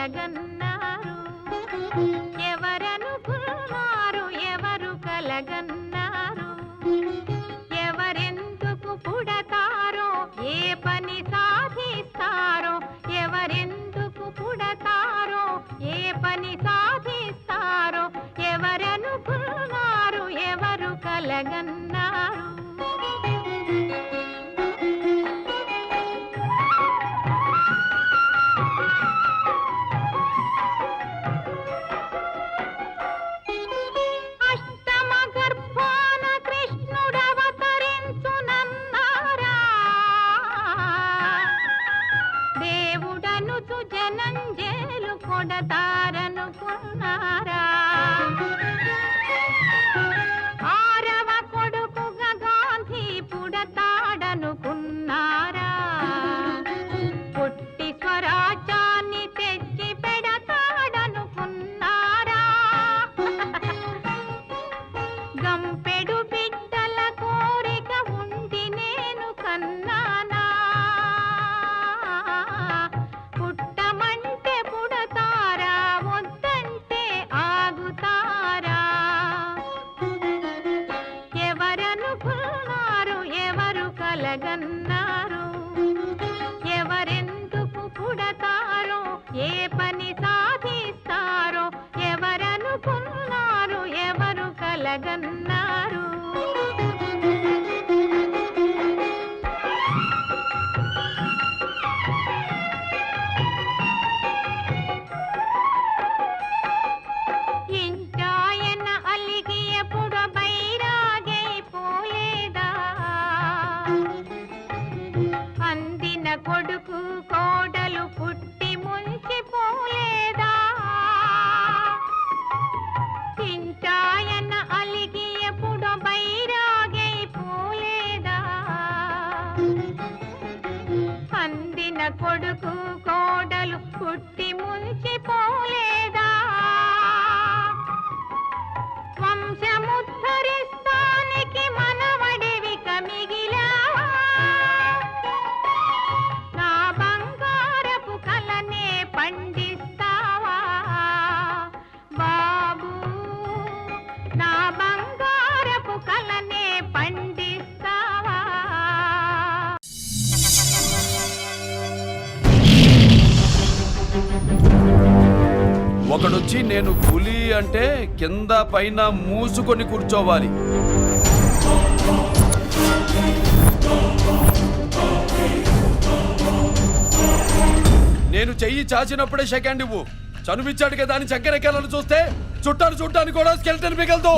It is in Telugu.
కలగన్నారు. ఎవరనుకున్నారు ఎవరు కలగన్నారు. ఎవరెందుకు పుడతారో ఏ పని సాధిస్తారో ఎవరెందుకు పుడతారో ఏ పని సాధిస్తారో ఎవరనుకున్నారు ఎవరు కలగన్నారు. దేవుడనుచు జనంజేలు కొడతారనుకున్నారా ఆరవ కొడుకుగా గాంధీ పుడతాడనుకున్నారా పుట్టి స్వరాజ్యాన్ని తెచ్చి పెడతాడనుకున్నారా గంపెడ ఎవరు పుట్టిన కొడుకు కోడలు పుట్టి ముంచి పోలేదా ఒకడొచ్చి నేను పులి అంటే కింద పైన మూసుకొని కూర్చోవాలి. నేను చెయ్యి చాచినప్పుడే సెకండ్ ఇవ్వు. చనువిచ్చాడు కదా అని చక్కెర చూస్తే చుట్టాను చుట్టాను కూడా స్కెల్టన్ మిగలదు.